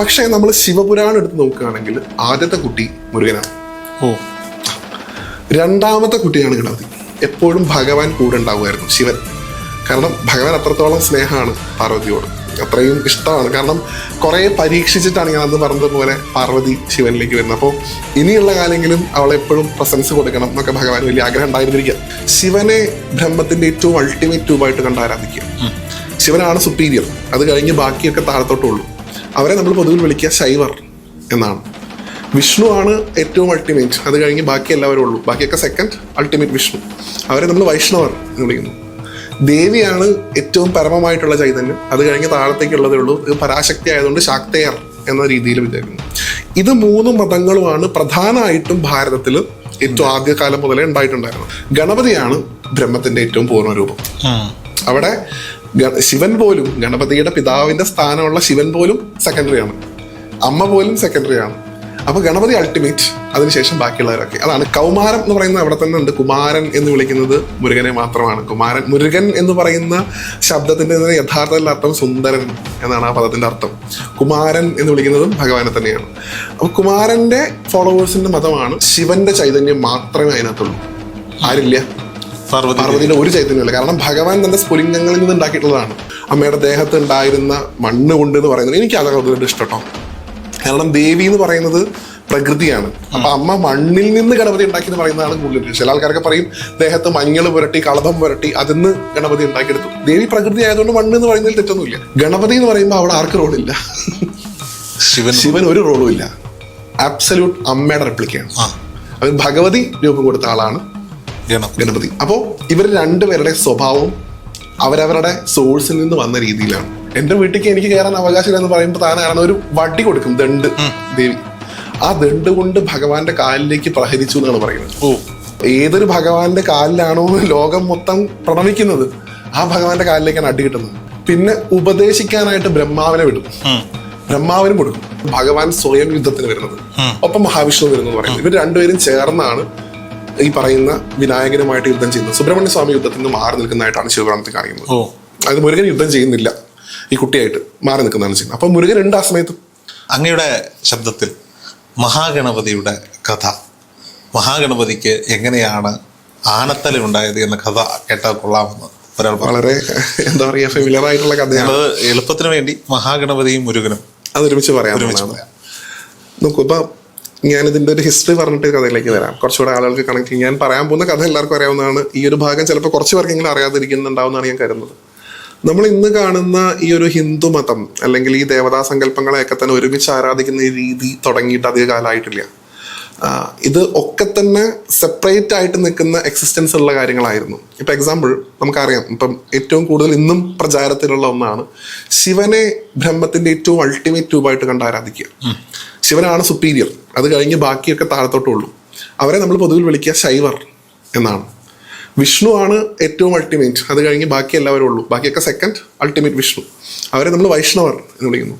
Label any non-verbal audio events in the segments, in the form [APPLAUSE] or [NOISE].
പക്ഷേ നമ്മൾ ശിവപുരാണം എടുത്ത് നോക്കുകയാണെങ്കിൽ ആദ്യത്തെ കുട്ടി മുരുകനാണ്. ഓ. രണ്ടാമത്തെ കുട്ടിയാണ് ഗണപതി. എപ്പോഴും ഭഗവാൻ കൂടെ ഉണ്ടാവുമായിരുന്നു ശിവൻ. കാരണം ഭഗവാൻ അത്രത്തോളം സ്നേഹമാണ് പാർവതിയോട്. അത്രയും ഇഷ്ടമാണ്. കാരണം കുറേ പരീക്ഷിച്ചിട്ടാണ് ഞാൻ അന്ന് പറഞ്ഞതുപോലെ പാർവതി ശിവനിലേക്ക് വരുന്നത്. അപ്പോൾ ഇനിയുള്ള കാലെങ്കിലും അവളെ എപ്പോഴും പ്രസൻസ് കൊടുക്കണം എന്നൊക്കെ ഭഗവാൻ വലിയ ആഗ്രഹം ഉണ്ടായിരുന്നിരിക്കുക. ശിവനെ ബ്രഹ്മത്തിന്റെ ഏറ്റവും അൾട്ടിമേറ്റ് രൂപമായിട്ട് കണ്ട് ആരാധിക്കുക. ശിവനാണ് സുപ്പീരിയർ അത് കഴിഞ്ഞ് ബാക്കിയൊക്കെ താഴത്തോട്ടുള്ളൂ. അവരെ നമ്മൾ പൊതുവിൽ വിളിക്കുക ശൈവർ എന്നാണ്. വിഷ്ണു ആണ് ഏറ്റവും അൾട്ടിമേറ്റ് അത് കഴിഞ്ഞ് ബാക്കി എല്ലാവരും ഉള്ളൂ. ബാക്കിയൊക്കെ സെക്കൻഡ് അൾട്ടിമേറ്റ് വിഷ്ണു. അവരെ നമ്മൾ വൈഷ്ണവർ എന്ന് വിളിക്കുന്നു. ദേവിയാണ് ഏറ്റവും പരമമായിട്ടുള്ള ചൈതന്യം. അത് കഴിഞ്ഞ് താഴത്തേക്കുള്ളതേ ഉള്ളൂ. ഇത് പരാശക്തി ആയതുകൊണ്ട് ശാക്തേയർ എന്ന രീതിയിൽ വിചാരിക്കുന്നു ഇത് മൂന്ന് മതങ്ങളുമാണ് പ്രധാനമായിട്ടും ഭാരതത്തിൽ ഏറ്റവും ആദ്യകാലം മുതലേ ഉണ്ടായിട്ടുണ്ടായിരുന്നത്. ഗണപതിയാണ് ബ്രഹ്മത്തിന്റെ ഏറ്റവും പൂർണ രൂപം. അവിടെ ശിവൻ പോലും ഗണപതിയുടെ പിതാവിന്റെ സ്ഥാനമുള്ള ശിവൻ പോലും സെക്കൻഡറി ആണ്. അമ്മ പോലും സെക്കൻഡറി ആണ്. അപ്പൊ ഗണപതി അൾട്ടിമേറ്റ് അതിനുശേഷം ബാക്കിയുള്ളവരൊക്കെ. അതാണ് കൗമാരം എന്ന് പറയുന്നത് അവിടെ തന്നെ ഉണ്ട്. കുമാരൻ എന്ന് വിളിക്കുന്നത് മുരുകനെ മാത്രമാണ്. കുമാരൻ മുരുകൻ എന്ന് പറയുന്ന ശബ്ദത്തിന്റെ യഥാർത്ഥത്തിലുള്ള അർത്ഥം സുന്ദരൻ എന്നാണ് ആ പദത്തിന്റെ അർത്ഥം. കുമാരൻ എന്ന് വിളിക്കുന്നതും ഭഗവാനെ തന്നെയാണ്. അപ്പൊ കുമാരന്റെ ഫോളോവേഴ്സിന്റെ മതമാണ് ശിവന്റെ ചൈതന്യം മാത്രമേ അതിനകത്തുള്ളൂ. ആരില്ല. പാർവതി പാർവതിയുടെ ഒരു ചൈതന്യമില്ല കാരണം ഭഗവാൻ തന്നെ സ്ഫുലിംഗങ്ങളിൽ നിന്ന് ഉണ്ടാക്കിയിട്ടുള്ളതാണ്. അമ്മയുടെ ദേഹത്ത് ഉണ്ടായിരുന്ന മണ്ണ് കൊണ്ട് എന്ന് പറയുന്നത് എനിക്ക് അതൊക്കെ ഇഷ്ടട്ടോ. കാരണം ദേവി എന്ന് പറയുന്നത് പ്രകൃതിയാണ്. അപ്പൊ അമ്മ മണ്ണിൽ നിന്ന് ഗണപതി ഉണ്ടാക്കി എന്ന് പറയുന്നതാണ് കൂടുതൽ. ചില ആൾക്കാരൊക്കെ പറയും ദേഹത്ത് മഞ്ഞൾ പുരട്ടി കളഭം പുരട്ടി അതിന്ന് ഗണപതി ഉണ്ടാക്കിയെടുത്തു. ദേവി പ്രകൃതി ആയതുകൊണ്ട് മണ്ണ് എന്ന് പറയുന്നതിൽ തെറ്റൊന്നുമില്ല. ഗണപതി എന്ന് പറയുമ്പോൾ അവിടെ ആർക്ക് റോളില്ല? ശിവൻ ശിവൻ ഒരു റോളും ഇല്ല. ആബ്സല്യൂട്ട് അമ്മയുടെ റെപ്ലിക്കയാണ് അത് ഭഗവതി രൂപം കൊടുത്ത ആളാണ്. ഗണപതി. അപ്പോ അപ്പോൾ ഇവർ രണ്ടുപേരുടെ സ്വഭാവം അവരവരുടെ സോഴ്സിൽ നിന്ന് വന്ന രീതിയിലാണ്. എന്റെ വീട്ടിലേക്ക് എനിക്ക് കയറാൻ അവകാശം എന്ന് പറയുമ്പോൾ താൻ കാരണം ഒരു വടി കൊടുക്കും ദണ്ട് ദേവി. ആ ദണ്ട് കൊണ്ട് ഭഗവാന്റെ കാലിലേക്ക് പ്രഹരിച്ചു എന്നാണ് പറയുന്നത്. ഓ. ഏതൊരു ഭഗവാന്റെ കാലിലാണോ ലോകം മൊത്തം പ്രണമിക്കുന്നത് ആ ഭഗവാന്റെ കാലിലേക്കാണ് അടി കിട്ടുന്നത്. പിന്നെ ഉപദേശിക്കാനായിട്ട് ബ്രഹ്മാവിനെ വിടും. ബ്രഹ്മാവിനും കൊടുക്കും. ഭഗവാൻ സ്വയം യുദ്ധത്തിന് വരുന്നത്. ഒപ്പം മഹാവിഷ്ണു വരുന്നത് പറയുന്നത്. ഇവർ രണ്ടുപേരും ചേർന്നാണ് ഈ പറയുന്ന വിനായകനുമായിട്ട് യുദ്ധം ചെയ്യുന്നത്. സുബ്രഹ്മണ്യ സ്വാമി യുദ്ധത്തിൽ നിന്ന് മാറി നിൽക്കുന്നതായിട്ടാണ് ശിവപുരാണത്തിൽ കാണിക്കുന്നത്. ഓ. അതായത് മുരുകൻ യുദ്ധം ചെയ്യുന്നില്ല. ഈ കുട്ടിയായിട്ട് മാറി നിൽക്കുന്നതാണ് ചെയ്യുന്നത്. അപ്പൊ മുരുകൻ ഉണ്ട് ആ സമയത്ത്. അങ്ങയുടെ ശബ്ദത്തിൽ മഹാഗണപതിയുടെ കഥ. മഹാഗണപതിക്ക് എങ്ങനെയാണ് ആനത്തല ഉണ്ടായത് എന്ന കഥ കേട്ടാൽ കൊള്ളാമെന്ന് ഒരാൾ വളരെ എന്താ പറയാ ഫെമിലിയർ ആയിട്ടുള്ള കഥയാണ്. എളുപ്പത്തിന് വേണ്ടി മഹാഗണപതിയും മുരുകനും അത് ഒരുമിച്ച് പറയാം. ഒരുമിച്ച് പറയാം. നോക്കൂ ഇപ്പൊ ഞാൻ ഇതിന്റെ ഒരു ഹിസ്റ്ററി പറഞ്ഞിട്ട് കഥയിലേക്ക് വരാം. കുറച്ചുകൂടെ ആളുകൾക്ക് കണക്ട് ചെയ്യും. ഞാൻ പറയാൻ പോകുന്ന കഥ എല്ലാവർക്കും അറിയാവുന്നതാണ്. ഈ ഒരു ഭാഗം ചിലപ്പോൾ കുറച്ച് പേർക്കെങ്കിലും അറിയാതിരിക്കുന്നുണ്ടാവുമെന്നാണ് ഞാൻ കരുതുന്നത്. നമ്മൾ ഇന്ന് കാണുന്ന ഈ ഒരു ഹിന്ദു മതം അല്ലെങ്കിൽ ഈ ദേവതാ സങ്കല്പങ്ങളെയൊക്കെ തന്നെ ഒരുമിച്ച് ആരാധിക്കുന്ന രീതി തുടങ്ങിയിട്ട് അധിക കാലമായിട്ടില്ല. ഇത് ഒക്കെ തന്നെ സെപ്പറേറ്റ് ആയിട്ട് നിൽക്കുന്ന എക്സിസ്റ്റൻസ് ഉള്ള കാര്യങ്ങളായിരുന്നു. ഇപ്പൊ എക്സാമ്പിൾ നമുക്കറിയാം. ഇപ്പം ഏറ്റവും കൂടുതൽ ഇന്നും പ്രചാരത്തിലുള്ള ഒന്നാണ് ശിവനെ ബ്രഹ്മത്തിന്റെ ഏറ്റവും അൾട്ടിമേറ്റ് രൂപമായിട്ട് കണ്ട് ആരാധിക്കുക. ശിവനാണ് സുപ്പീരിയർ അത് കഴിഞ്ഞ് ബാക്കിയൊക്കെ താഴത്തോട്ടുള്ളൂ. അവരെ നമ്മൾ പൊതുവിൽ വിളിക്കുക ശൈവർ എന്നാണ്. വിഷ്ണു ആണ് ഏറ്റവും അൾട്ടിമേറ്റ് അത് കഴിഞ്ഞ് ബാക്കി എല്ലാവരും ഉള്ളൂ. ബാക്കിയൊക്കെ സെക്കൻഡ് അൾട്ടിമേറ്റ് വിഷ്ണു. അവരെ നമ്മൾ വൈഷ്ണവർ എന്ന് വിളിക്കുന്നു.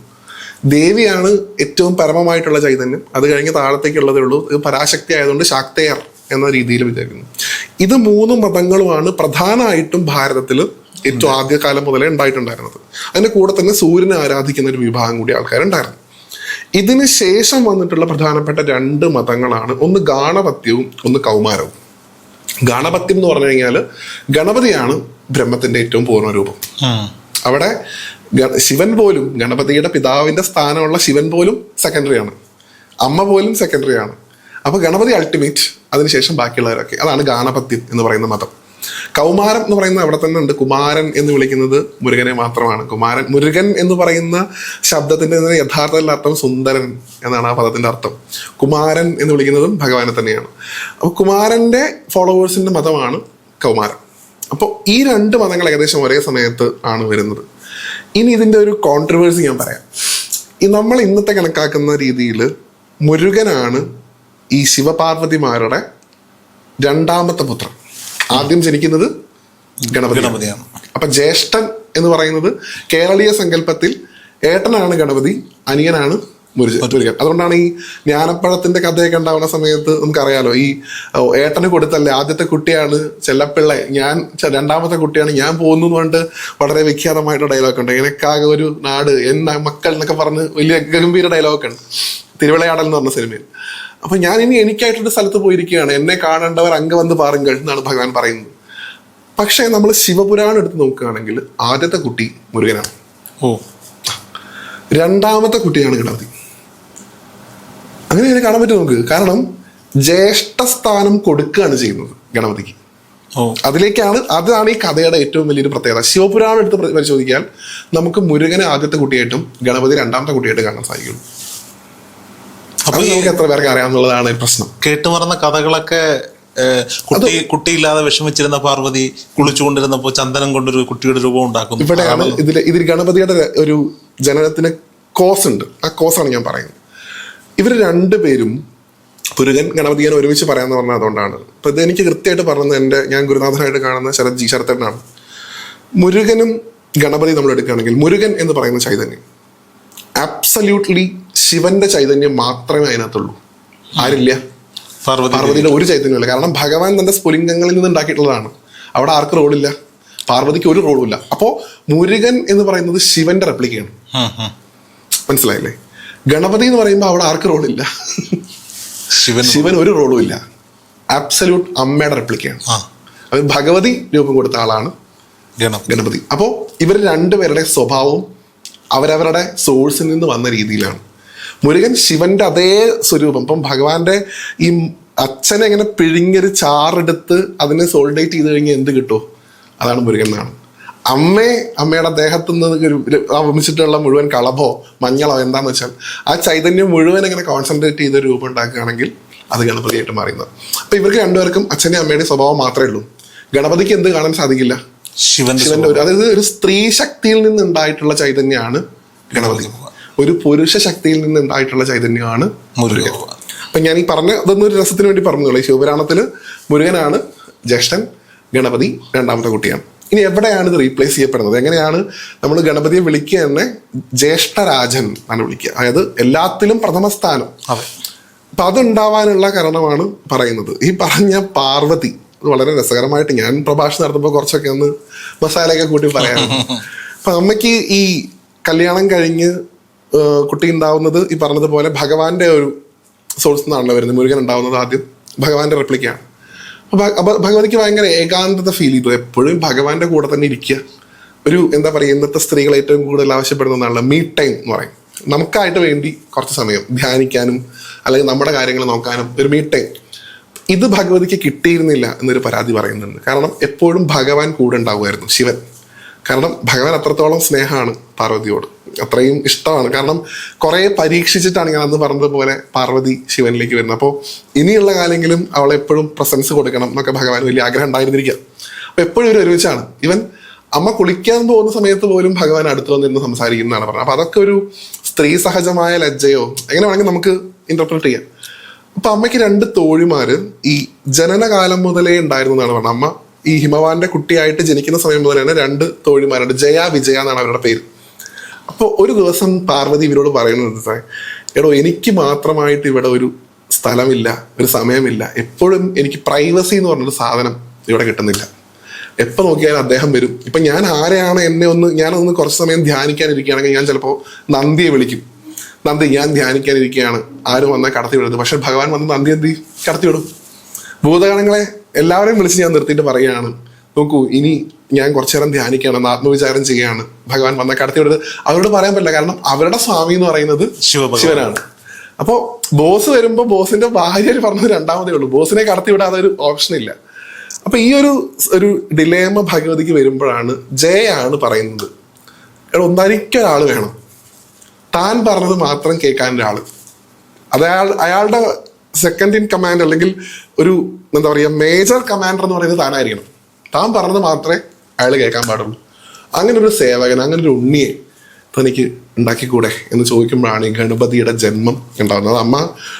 ദേവിയാണ് ഏറ്റവും പരമമായിട്ടുള്ള ചൈതന്യം. അത് കഴിഞ്ഞ് താഴത്തേക്കുള്ളതേ ഉള്ളൂ. ഇത് പരാശക്തി ആയതുകൊണ്ട് ശാക്തേയർ എന്ന രീതിയിൽ വിചാരിക്കുന്നു. ഇത് മൂന്ന് മതങ്ങളുമാണ് പ്രധാനമായിട്ടും ഭാരതത്തിൽ ഏറ്റവും ആദ്യകാലം മുതലേ ഉണ്ടായിട്ടുണ്ടായിരുന്നത്. അതിന്റെ കൂടെ തന്നെ സൂര്യനെ ആരാധിക്കുന്ന ഒരു വിഭാഗം കൂടി ആൾക്കാരുണ്ടായിരുന്നു. ഇതിന് ശേഷം വന്നിട്ടുള്ള പ്രധാനപ്പെട്ട രണ്ട് മതങ്ങളാണ്. ഒന്ന് ഗാണപത്യവും ഒന്ന് കൗമാരവും. ഗാണപത്യം എന്ന് പറഞ്ഞു കഴിഞ്ഞാൽ ഗണപതിയാണ് ബ്രഹ്മത്തിന്റെ ഏറ്റവും പൂർണ രൂപം അവിടെ ശിവൻ പോലും ഗണപതിയുടെ പിതാവിന്റെ സ്ഥാനമുള്ള ശിവൻ പോലും സെക്കൻഡറി ആണ്. അമ്മ പോലും സെക്കൻഡറി ആണ്. അപ്പൊ ഗണപതി അൾട്ടിമേറ്റ് അതിനുശേഷം ബാക്കിയുള്ളവരൊക്കെ. അതാണ് ഗാണപത്യം എന്ന് പറയുന്ന മതം. കൗമാരം എന്ന് പറയുന്നത് അവിടെ തന്നെ ഉണ്ട്. കുമാരൻ എന്ന് വിളിക്കുന്നത് മുരുകനെ മാത്രമാണ്. കുമാരൻ മുരുകൻ എന്ന് പറയുന്ന ശബ്ദത്തിന്റെ യഥാർത്ഥ അർത്ഥം സുന്ദരൻ എന്നാണ് ആ പദത്തിന്റെ അർത്ഥം. കുമാരൻ എന്ന് വിളിക്കുന്നതും ഭഗവാനെ തന്നെയാണ്. അപ്പൊ കുമാരന്റെ ഫോളോവേഴ്സിന്റെ മതമാണ് കൗമാരൻ അപ്പോൾ ഈ രണ്ട് മതങ്ങൾ ഏകദേശം ഒരേ സമയത്ത് ആണ് വരുന്നത്. ഇനി ഇതിന്റെ ഒരു കോൺട്രവേഴ്സി ഞാൻ പറയാം. ഈ നമ്മൾ ഇന്നത്തെ കണക്കാക്കുന്ന രീതിയിൽ മുരുകനാണ് ഈ ശിവപാർവതിമാരുടെ രണ്ടാമത്തെ പുത്രൻ. ആദ്യം ജനിക്കുന്നത് ഗണപതി ഗണപതിയാണ്. അപ്പൊ ജ്യേഷ്ഠൻ എന്ന് പറയുന്നത് കേരളീയ സങ്കല്പത്തിൽ ഏട്ടനാണ് ഗണപതി അനിയനാണ് മുരുകൻ. അതുകൊണ്ടാണ് ഈ ജ്ഞാനപ്പഴത്തിന്റെ കഥയൊക്കെ ഉണ്ടാവുന്ന സമയത്ത് നമുക്കറിയാലോ ഈ ഏട്ടന് കൊടുത്തല്ലേ ആദ്യത്തെ കുട്ടിയാണ് ചെല്ലപ്പിള്ള ഞാൻ രണ്ടാമത്തെ കുട്ടിയാണ് ഞാൻ പോകുന്നു എന്ന് പറഞ്ഞിട്ട് വളരെ വിഖ്യാതമായിട്ടുള്ള ഡയലോഗ് ഉണ്ട്. എനിക്കാകെ ഒരു നാട് എന്ന മക്കൾ എന്നൊക്കെ പറഞ്ഞ് വലിയ ഗംഭീര ഡയലോഗ് ഉണ്ട്. തിരുവിളയാടൽ എന്ന് പറഞ്ഞ സിനിമയിൽ. അപ്പൊ ഞാൻ ഇനി എനിക്കായിട്ടൊരു സ്ഥലത്ത് പോയിരിക്കുകയാണ്. എന്നെ കാണേണ്ടവർ അങ്ക വന്ന് പാറുങ്കൾ എന്നാണ് ഭഗവാൻ പറയുന്നത്. പക്ഷേ നമ്മൾ ശിവപുരാണം എടുത്ത് നോക്കുകയാണെങ്കിൽ ആദ്യത്തെ കുട്ടി മുരുകനാണ്. ഓ. രണ്ടാമത്തെ കുട്ടിയാണ് ഗണപതി. അങ്ങനെ ഇതിനെ കാണാൻ പറ്റും നമുക്ക്? കാരണം ജ്യേഷ്ഠ സ്ഥാനം കൊടുക്കുകയാണ് ചെയ്യുന്നത് ഗണപതിക്ക്. അതിലേക്കാണ് അതാണ് ഈ കഥയുടെ ഏറ്റവും വലിയൊരു പ്രത്യേകത. ശിവപുരാണം എടുത്ത് പരി- പരിശോധിക്കാൻ നമുക്ക് മുരുകനെ ആദ്യത്തെ കുട്ടിയായിട്ടും ഗണപതി രണ്ടാമത്തെ കുട്ടിയായിട്ടും കാണാൻ സാധിക്കുള്ളൂ അപ്പൊ നമുക്ക് എത്ര പേർക്ക് അറിയാവുന്നതാണ് ഈ പ്രശ്നം. കേട്ടുമറന്ന കഥകളൊക്കെ കുട്ടി കുട്ടിയില്ലാതെ വിഷമിച്ചിരുന്ന പാർവതി കുളിച്ചുകൊണ്ടിരുന്നപ്പോ ചന്ദനം കൊണ്ടൊരു കുട്ടിയുടെ രൂപം ഉണ്ടാക്കുന്നു. ഇവിടെയാണ് ഇതിൽ ഇതിൽ ഗണപതിയുടെ ഒരു ജനനത്തിന് കോസ് ഉണ്ട്. ആ കോസാണ് ഞാൻ പറയുന്നത്. ഇവർ രണ്ടുപേരും പുരുകൻ ഗണപതിയെ ഒരുമിച്ച് പറയാന്ന് പറഞ്ഞാൽ അതുകൊണ്ടാണ്. അപ്പൊ ഇത് എനിക്ക് കൃത്യമായിട്ട് പറഞ്ഞത് എന്റെ ഞാൻ ഗുരുനാഥനായിട്ട് കാണുന്ന ശരത് ജി ശരത്തേട്ടനാണ് മുരുകനും ഗണപതി നമ്മൾ എടുക്കുകയാണെങ്കിൽ മുരുകൻ എന്ന് പറയുന്ന ചൈതന്യം. ആബ്സല്യൂട്ട്ലി ശിവന്റെ ചൈതന്യം മാത്രമേ അതിനകത്തുള്ളൂ. ആരില്ല? പാർവതി പാർവതിയുടെ ഒരു ചൈതന്യമില്ല കാരണം ഭഗവാൻ തന്റെ സ്ഫുലിംഗങ്ങളിൽ നിന്ന് ഉണ്ടാക്കിയിട്ടുള്ളതാണ്. അവിടെ ആർക്ക് റോളില്ല പാർവതിക്ക് ഒരു റോളും ഇല്ല അപ്പോ മുരുകൻ എന്ന് പറയുന്നത് ശിവന്റെ റെപ്ലിക്കയാണ്. മനസ്സിലായില്ലേ? ഗണപതി എന്ന് പറയുമ്പോൾ അവിടെ ആർക്ക് റോളില്ല ശിവൻ ശിവൻ ഒരു റോളും ഇല്ല ആബ്സല്യൂട്ട് അമ്മയുടെ റെപ്ലിക്കയാണ്. അത് ഭഗവതി രൂപം കൊടുത്ത ആളാണ് ഗണം ഗണപതി. അപ്പോൾ ഇവർ രണ്ടുപേരുടെ സ്വഭാവവും അവരവരുടെ സോഴ്സിൽ നിന്ന് വന്ന രീതിയിലാണ്. മുരുകൻ ശിവന്റെ അതേ സ്വരൂപം. ഇപ്പം ഭഗവാന്റെ ഈ അച്ഛനെ ഇങ്ങനെ പിഴിഞ്ഞൊരു ചാറെടുത്ത് അതിനെ സോൾഡേറ്റ് ചെയ്ത് കഴിഞ്ഞാൽ എന്ത് കിട്ടുമോ അതാണ് മുരുകൻ എന്നാണ് അമ്മയെ അമ്മയുടെ ദേഹത്തു നിന്ന് ഒരു ഒരു വമിച്ചിട്ടുള്ള മുഴുവൻ കളഭോ മഞ്ഞളോ എന്താന്ന് വെച്ചാൽ ആ ചൈതന്യം മുഴുവൻ ഇങ്ങനെ കോൺസെൻട്രേറ്റ് ചെയ്ത് രൂപം ഉണ്ടാക്കുകയാണെങ്കിൽ അത് ഗണപതിയായിട്ട് മാറുന്നത് അപ്പൊ ഇവർക്ക് രണ്ടുപേർക്കും അച്ഛനെയും അമ്മയുടെയും സ്വഭാവം മാത്രമേ ഉള്ളൂ. ഗണപതിക്ക് എന്ത് കാണാൻ സാധിക്കില്ല? ശിവന്റെ ഒരു അതായത് ഒരു സ്ത്രീ ശക്തിയിൽ നിന്നുണ്ടായിട്ടുള്ള ചൈതന്യമാണ് ഗണപതി ഒരു പുരുഷ ശക്തിയിൽ നിന്നുണ്ടായിട്ടുള്ള ചൈതന്യമാണ് മുരുകൻ അപ്പൊ ഞാൻ ഈ പറഞ്ഞ അതൊന്നും ഒരു രസത്തിന് വേണ്ടി പറഞ്ഞോളൂ. ഈ ശിവപുരാണത്തിൽ മുരുകനാണ് ജ്യേഷ്ഠൻ ഗണപതി രണ്ടാമത്തെ കുട്ടിയാണ്. ഇനി എവിടെയാണ് ഇത് റീപ്ലേസ് ചെയ്യപ്പെടുന്നത്? എങ്ങനെയാണ് നമ്മൾ ഗണപതിയെ വിളിക്കുക തന്നെ ജ്യേഷ്ഠരാജൻ ആണ് വിളിക്കുക. അതായത് എല്ലാത്തിലും പ്രഥമ സ്ഥാനം. അതെ. അപ്പൊ അതുണ്ടാവാനുള്ള കാരണമാണ് പറയുന്നത്. ഈ പറഞ്ഞ പാർവതി ഇത് വളരെ രസകരമായിട്ട് ഞാൻ പ്രഭാഷണം നടത്തുമ്പോൾ കുറച്ചൊക്കെ ഒന്ന് മസാലയൊക്കെ കൂട്ടി പറയാം [LAUGHS] അപ്പൊ അമ്മയ്ക്ക് ഈ കല്യാണം കഴിഞ്ഞ് കുട്ടി ഉണ്ടാവുന്നത് ഈ പറഞ്ഞതുപോലെ ഭഗവാന്റെ ഒരു സോഴ്സ് നിന്നാണല്ലോ വരുന്നത്. മുരുകൻ ഉണ്ടാവുന്നത് ആദ്യം ഭഗവാന്റെ റെപ്ലിക്കാണ് അപ്പൊ ഭഗവതിക്ക് ഭയങ്കര ഏകാന്തത ഫീൽ ചെയ്തു. എപ്പോഴും ഭഗവാന്റെ കൂടെ തന്നെ ഇരിക്കുക. ഒരു എന്താ പറയുക ഇന്നത്തെ സ്ത്രീകൾ ഏറ്റവും കൂടുതൽ ആവശ്യപ്പെടുന്ന ഒന്നാണല്ലോ മീ ടൈം എന്ന് പറയും. നമുക്കായിട്ട് വേണ്ടി കുറച്ച് സമയം ധ്യാനിക്കാനും അല്ലെങ്കിൽ നമ്മുടെ കാര്യങ്ങൾ നോക്കാനും ഒരു മീ ടൈം ഇത് ഭഗവതിക്ക് കിട്ടിയിരുന്നില്ല എന്നൊരു പരാതി പറയുന്നുണ്ട്. കാരണം എപ്പോഴും ഭഗവാൻ കൂടെ ഉണ്ടാവുമായിരുന്നു ശിവൻ. കാരണം ഭഗവാൻ അത്രത്തോളം സ്നേഹമാണ് പാർവതിയോട്. അത്രയും ഇഷ്ടമാണ്. കാരണം കുറേ പരീക്ഷിച്ചിട്ടാണ് ഞാൻ അന്ന് പറഞ്ഞതുപോലെ പാർവതി ശിവനിലേക്ക് വരുന്നത്. അപ്പോൾ ഇനിയുള്ള കാലെങ്കിലും അവളെ എപ്പോഴും പ്രസൻസ് കൊടുക്കണം എന്നൊക്കെ ഭഗവാൻ വലിയ ആഗ്രഹം ഉണ്ടായിരുന്നിരിക്കുക. അപ്പൊ എപ്പോഴും ഇവർ ഒരുമിച്ചാണ്. ഇവൻ അമ്മ കുളിക്കാൻ പോകുന്ന സമയത്ത് പോലും ഭഗവാൻ അടുത്ത് വന്നിരുന്ന് സംസാരിക്കുന്നതാണ് പറഞ്ഞത്. അപ്പോൾ അതൊക്കെ ഒരു സ്ത്രീ സഹജമായ ലജ്ജയോ എങ്ങനെ വേണമെങ്കിൽ നമുക്ക് ഇന്റർപ്രറ്റ് ചെയ്യാം. അപ്പൊ അമ്മയ്ക്ക് രണ്ട് തോഴിമാര് ഈ ജനനകാലം മുതലേ ഉണ്ടായിരുന്നു എന്നാണ് പറഞ്ഞത്. അമ്മ ഈ ഹിമവാന്റെ കുട്ടിയായിട്ട് ജനിക്കുന്ന സമയം മുതൽ തന്നെ രണ്ട് തോഴിമാരുണ്ട് ജയ വിജയ എന്നാണ് അവരുടെ പേര്. അപ്പോൾ ഒരു ദിവസം പാർവതി ഇവരോട് പറയുന്നത് "സാർ, എടോ എനിക്ക് മാത്രമായിട്ട് ഇവിടെ ഒരു സ്ഥലമില്ല ഒരു സമയമില്ല. എപ്പോഴും എനിക്ക് പ്രൈവസി എന്ന് പറഞ്ഞൊരു സാധനം ഇവിടെ കിട്ടുന്നില്ല. എപ്പോൾ നോക്കിയാലും അദ്ദേഹം വരും. ഇപ്പം ഞാൻ ആരെയാണ് എന്നെ ഒന്ന് ഞാനൊന്ന് കുറച്ച് സമയം ധ്യാനിക്കാനിരിക്കുകയാണെങ്കിൽ ഞാൻ ചിലപ്പോൾ നന്ദിയെ വിളിക്കും. നന്ദി ഞാൻ ധ്യാനിക്കാനിരിക്കുകയാണ്. ആരും വന്നാൽ കടത്തി വിടരുത്? പക്ഷെ ഭഗവാൻ വന്ന് നന്ദി എന്തി കടത്തി വിടും. ഭൂതഗണങ്ങളെ എല്ലാവരെയും വിളിച്ച് ഞാൻ നിർത്തിയിട്ട് പറയുകയാണ്. നോക്കൂ ഇനി ഞാൻ കുറച്ചു നേരം ധ്യാനിക്കുകയാണ് ആത്മവിചാരം ചെയ്യുകയാണ്. ഭഗവാൻ വന്ന കടത്തി വിടരുത്. അവരോട് പറയാൻ പറ്റില്ല കാരണം അവരുടെ സ്വാമി എന്ന് പറയുന്നത്. ശിവനാണ്. അപ്പോൾ ബോസ് വരുമ്പോൾ ബോസിന്റെ ഭാര്യ പറഞ്ഞത് രണ്ടാമതേ ഉള്ളൂ. ബോസിനെ കടത്തി വിടാതെ ഒരു ഓപ്ഷൻ ഇല്ല. അപ്പൊ ഈ ഒരു ഒരു ഡിലേമ ഭഗവതിക്ക് വരുമ്പോഴാണ് ജയാണ് പറയുന്നത്. ഒരാൾ വേണം. താൻ പറഞ്ഞത് മാത്രം കേൾക്കാൻ ഒരാൾ. അത് അയാൾ അയാളുടെ സെക്കൻഡ് ഇൻ കമാൻഡ് അല്ലെങ്കിൽ ഒരു എന്താ പറയുക മേജർ കമാൻഡർ എന്ന് പറയുന്നത് താനായിരിക്കണം. താൻ പറഞ്ഞത് മാത്രമേ അയാൾ കേൾക്കാൻ പാടുള്ളൂ. അങ്ങനെ ഒരു സേവകൻ അങ്ങനെ ഒരു ഉണ്ണിയെ തനിക്ക് ഉണ്ടാക്കിക്കൂടെ എന്ന് ചോദിക്കുമ്പോഴാണ് ഈ ഗണപതിയുടെ ജന്മം ഉണ്ടാകുന്നത്. അമ്മ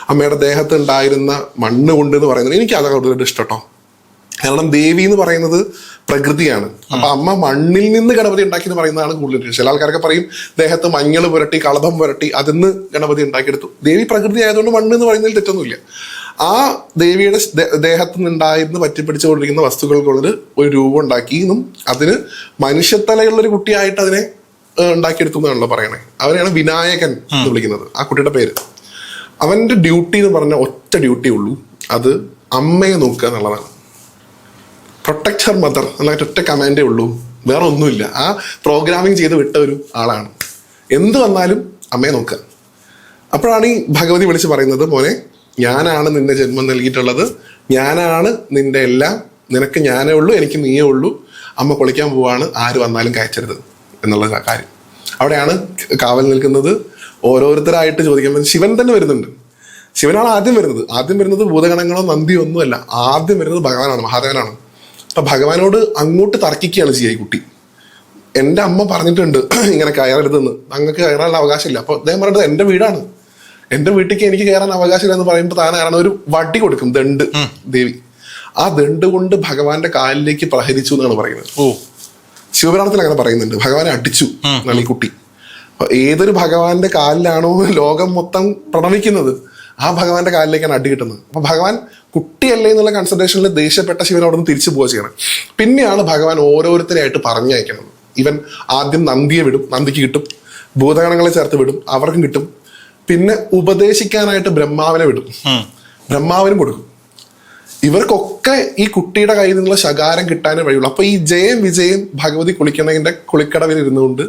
അമ്മയുടെ ദേഹത്ത് ഉണ്ടായിരുന്ന മണ്ണ് കൊണ്ട് എന്ന് പറയുന്നത്. എനിക്ക് അതൊക്കെ കൂടുതൽ ഇഷ്ടട്ടോ കാരണം ദേവി എന്ന് പറയുന്നത് പ്രകൃതിയാണ്. അപ്പൊ അമ്മ മണ്ണിൽ നിന്ന് ഗണപതി ഉണ്ടാക്കി എന്ന് പറയുന്നതാണ് കൂടുതൽ. ചില ആൾക്കാരൊക്കെ പറയും ദേഹത്ത് മഞ്ഞൾ പുരട്ടി കളഭം പുരട്ടി അതിന്ന് ഗണപതി ഉണ്ടാക്കിയെടുത്തു. ദേവി പ്രകൃതി ആയതുകൊണ്ട് മണ്ണ് എന്ന് പറയുന്നതിൽ തെറ്റൊന്നുമില്ല. ആ ദേവിയുടെ ദേഹത്ത് നിന്നുണ്ടായിരുന്നു പറ്റിപ്പിടിച്ചുകൊണ്ടിരിക്കുന്ന വസ്തുക്കൾക്കുള്ളൊരു ഒരു രൂപം ഉണ്ടാക്കിയെന്നും അതിന് മനുഷ്യത്തലയുള്ള ഒരു കുട്ടിയായിട്ട് അതിനെ ഉണ്ടാക്കിയെടുത്തു എന്നാണല്ലോ പറയണേ. അവരെയാണ് വിനായകൻ എന്ന് വിളിക്കുന്നത്. ആ കുട്ടിയുടെ പേര്. അവന്റെ ഡ്യൂട്ടി എന്ന് പറഞ്ഞ ഒറ്റ ഡ്യൂട്ടി ഉള്ളൂ. അത് അമ്മയെ നോക്കുക എന്നുള്ളതാണ്. പ്രൊട്ടക്ട് ഹർ മദർ എന്ന ഒറ്റ കമാൻഡേ ഉള്ളൂ. വേറെ ഒന്നുമില്ല. ആ പ്രോഗ്രാമിംഗ് ചെയ്ത് വിട്ട ഒരു ആളാണ്. എന്ത് വന്നാലും അമ്മയെ നോക്കുക. അപ്പോഴാണ് ഈ ഭഗവതി വിളിച്ച് പറയുന്നത് പോലെ ഞാനാണ് നിന്റെ ജന്മം നൽകിയിട്ടുള്ളത്. ഞാനാണ് നിന്റെ എല്ലാം. നിനക്ക് ഞാനേ ഉള്ളൂ എനിക്ക് നീയേ ഉള്ളൂ. അമ്മ കുളിക്കാൻ പോവാണ്. ആര് വന്നാലും കയറ്റരുത്. എന്നുള്ള കാര്യം. അവിടെയാണ് കാവൽ നിൽക്കുന്നത്. ഓരോരുത്തരായിട്ട് ചോദിക്കുമ്പോൾ ശിവൻ തന്നെ വരുന്നുണ്ട്. ശിവനാണ് ആദ്യം വരുന്നത്. ആദ്യം വരുന്നത് ഭൂതഗണങ്ങളോ നന്ദിയോ ഒന്നുമല്ല. ആദ്യം വരുന്നത് ഭഗവാനാണ് മഹാദേവനാണ്. അപ്പൊ ഭഗവാനോട് അങ്ങോട്ട് തർക്കിക്കുകയാണ് ചെയ്യുക ഈ കുട്ടി. എന്റെ അമ്മ പറഞ്ഞിട്ടുണ്ട് ഇങ്ങനെ കയറരുതെന്ന്. അങ്ങക്ക് കയറാനുള്ള അവകാശമില്ല. അപ്പൊ അദ്ദേഹം പറഞ്ഞത് എന്റെ വീടാണ്. എന്റെ വീട്ടിലേക്ക് എനിക്ക് കയറാൻ അവകാശമില്ല എന്ന് പറയുമ്പോൾ താൻ കാരണം ഒരു വടി കൊടുക്കും ദണ്ട് ദേവി. ആ ദണ്ട് കൊണ്ട് ഭഗവാന്റെ കാലിലേക്ക് പ്രഹരിച്ചു എന്നാണ് പറയുന്നത്. ഓ. ശിവപുരാണത്തിൽ അങ്ങനെ പറയുന്നുണ്ട്. ഭഗവാനെ അടിച്ചു എന്നാണ് ഈ കുട്ടി. അപ്പൊ ഏതൊരു ഭഗവാന്റെ കാലിലാണോ ലോകം മൊത്തം പ്രണമിക്കുന്നത്? ആ ഭഗവാന്റെ കാലിലേക്കാണ് അടി കിട്ടുന്നത്. അപ്പൊ ഭഗവാൻ കുട്ടിയല്ലേ എന്നുള്ള കൺസിഡറേഷനിൽ ദേഷ്യപ്പെട്ട ശിവൻ അവിടെ നിന്ന് തിരിച്ചു പോവുക ചെയ്യണം. പിന്നെയാണ് ഭഗവാൻ ഓരോരുത്തരെയായിട്ട് പറഞ്ഞയക്കുന്നത്. ഇവൻ ആദ്യം നന്ദിയെ വിടും നന്ദിക്ക് കിട്ടും. ഭൂതഗണങ്ങളെ ചേർത്ത് വിടും അവർക്കും കിട്ടും. പിന്നെ ഉപദേശിക്കാനായിട്ട് ബ്രഹ്മാവിനെ വിടും. ബ്രഹ്മാവിനും കൊടുക്കും. ഇവർക്കൊക്കെ ഈ കുട്ടിയുടെ കയ്യിൽ നിന്നുള്ള ശകാരം കിട്ടാനേ വഴിയുള്ളൂ. അപ്പൊ ഈ ജയം വിജയം ഭഗവതി കുളിക്കണതിന്റെ കുളിക്കടവിൽ ഇരുന്നുകൊണ്ട്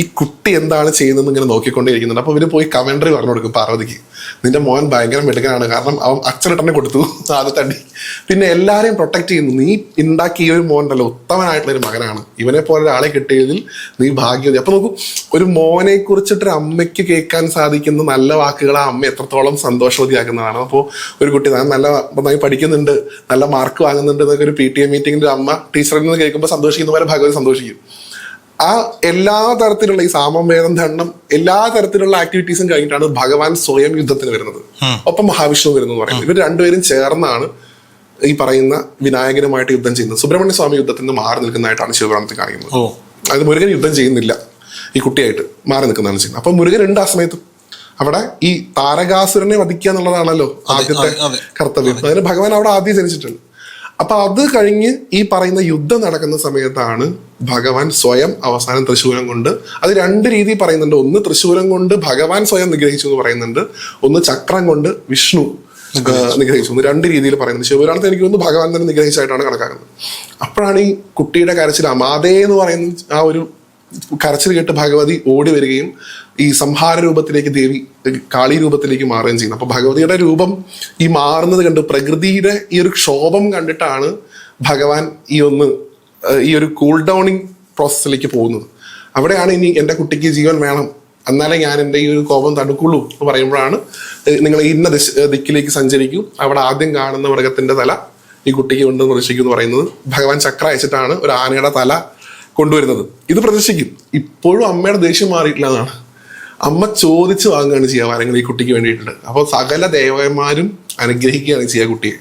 ഈ കുട്ടി എന്താണ് ചെയ്യുന്നത് ഇങ്ങനെ നോക്കിക്കൊണ്ടേയിരിക്കുന്നുണ്ട്. അപ്പൊ ഇവർ പോയി കമന്ററി പറഞ്ഞു കൊടുക്കും പാർവതിക്ക്. നിന്റെ മോൻ ഭയങ്കര മിടുക്കനാണ്. കാരണം അവൻ അച്ഛനെട്ടനെ കൊടുത്തു. ആദ്യത്തെ അടി. പിന്നെ എല്ലാരെയും പ്രൊട്ടക്ട് ചെയ്യുന്നു. നീ ഉണ്ടാക്കിയ ഒരു മോൻ ഉണ്ടല്ലോ ഉത്തമനായിട്ടുള്ള ഒരു മകനാണ്. ഇവനെ പോലെ ഒരാളെ കിട്ടിയതിൽ നീ ഭാഗ്യവതി. അപ്പൊ നോക്കൂ ഒരു മോനെ കുറിച്ചിട്ട് ഒരു അമ്മയ്ക്ക് കേൾക്കാൻ സാധിക്കുന്ന നല്ല വാക്കുകൾ ആ അമ്മ എത്രത്തോളം സന്തോഷവതിയാക്കുന്നതാണ്. അപ്പോൾ ഒരു കുട്ടി ഞാൻ നല്ല നന്നായി പഠിക്കുന്നുണ്ട്. നല്ല മാർക്ക് വാങ്ങുന്നുണ്ട് എന്നൊക്കെ ഒരു പി ടി എ മീറ്റിംഗിൽ അമ്മ ടീച്ചറിൽ നിന്ന് കേൾക്കുമ്പോൾ സന്തോഷിക്കുന്ന പോലെ ഭഗവതി സന്തോഷിക്കും. ആ എല്ലാ തരത്തിലുള്ള ഈ സാമവേദം ദണ്ഡം എല്ലാ തരത്തിലുള്ള ആക്ടിവിറ്റീസും കഴിഞ്ഞിട്ടാണ് ഭഗവാൻ സ്വയം യുദ്ധത്തിന് വരുന്നത്. ഒപ്പം മഹാവിഷ്ണു വരുന്നത് പറയുന്നത്. ഇവർ രണ്ടുപേരും ചേർന്നാണ് ഈ പറയുന്ന വിനായകനുമായിട്ട് യുദ്ധം ചെയ്യുന്നത്. സുബ്രഹ്മണ്യ സ്വാമി യുദ്ധത്തിൽ നിന്ന് മാറി നിൽക്കുന്നതായിട്ടാണ് ശിവപുരാണത്തിൽ കാണിക്കുന്നത്. അത് മുരുകൻ യുദ്ധം ചെയ്യുന്നില്ല. ഈ കുട്ടിയായിട്ട് മാറി നിൽക്കുന്നതാണ് ചെയ്യുന്നത്. അപ്പൊ മുരുകൻ ഉണ്ട് ആ സമയത്ത്. അവിടെ ഈ താരകാസുരനെ വധിക്കുക എന്നുള്ളതാണല്ലോ ആദ്യത്തെ. കർത്തവ്യം. അതിന് ഭഗവാൻ അവിടെ ആദ്യം ജനിച്ചിട്ടുണ്ട്. അപ്പൊ അത് കഴിഞ്ഞ് ഈ പറയുന്ന യുദ്ധം നടക്കുന്ന സമയത്താണ് ഭഗവാൻ സ്വയം അവസാനം തൃശ്ശൂലം കൊണ്ട്. അത് രണ്ട് രീതി പറയുന്നുണ്ട്. ഒന്ന് തൃശ്ശൂലം കൊണ്ട് ഭഗവാൻ സ്വയം നിഗ്രഹിച്ചു എന്ന് പറയുന്നുണ്ട്. ഒന്ന് ചക്രം കൊണ്ട് വിഷ്ണു നിഗ്രഹിച്ചു. രണ്ട് രീതിയിൽ പറയുന്നത് ശിവപുരാണത്തെ എനിക്ക് തോന്നുന്നു ഭഗവാൻ തന്നെ നിഗ്രഹിച്ചായിട്ടാണ് കണക്കാക്കുന്നത്. അപ്പോഴാണ് ഈ കുട്ടിയുടെ കരച്ചിൽ അമാതേ എന്ന് പറയുന്ന ആ ഒരു കരച്ചിൽ കേട്ട് ഭഗവതി ഓടി വരികയും ഈ സംഹാര രൂപത്തിലേക്ക് ദേവി കാളി രൂപത്തിലേക്ക് മാറുകയും ചെയ്യുന്നു. അപ്പൊ ഭഗവതിയുടെ രൂപം ഈ മാറുന്നത് കണ്ട് പ്രകൃതിയുടെ ഈ ഒരു ക്ഷോഭം കണ്ടിട്ടാണ് ഭഗവാൻ ഈ ഒന്ന് ഈ ഒരു കൂൾ ഡൗണിങ് പ്രോസസ്സിലേക്ക് പോകുന്നത്. അവിടെയാണ് ഇനി എന്റെ കുട്ടിക്ക് ജീവൻ വേണം. എന്നാലേ ഞാൻ എന്റെ ഈ ഒരു കോപം തടുക്കുള്ളൂ എന്ന് പറയുമ്പോഴാണ് നിങ്ങൾ ഇന്ന ദിശ ദിക്കിലേക്ക് സഞ്ചരിക്കും. അവിടെ ആദ്യം കാണുന്ന മൃഗത്തിന്റെ തല ഈ കുട്ടിക്ക് കൊണ്ട് പ്രദർശിക്കും എന്ന് പറയുന്നത്. ഭഗവാൻ ചക്ര അയച്ചിട്ടാണ് ഒരു ആനയുടെ തല കൊണ്ടുവരുന്നത്. ഇത് പ്രദർശിക്കും. ഇപ്പോഴും അമ്മയുടെ ദേഷ്യം മാറിയിട്ടില്ല എന്നാണ്. അമ്മ ചോദിച്ചു വാങ്ങുകയാണ് ചെയ്യുക വരങ്ങൾ ഈ കുട്ടിക്ക് വേണ്ടിയിട്ടുണ്ട് അപ്പോൾ സകല ദേവന്മാരും അനുഗ്രഹിക്കുകയാണ് ചെയ്യുക കുട്ടിയെ.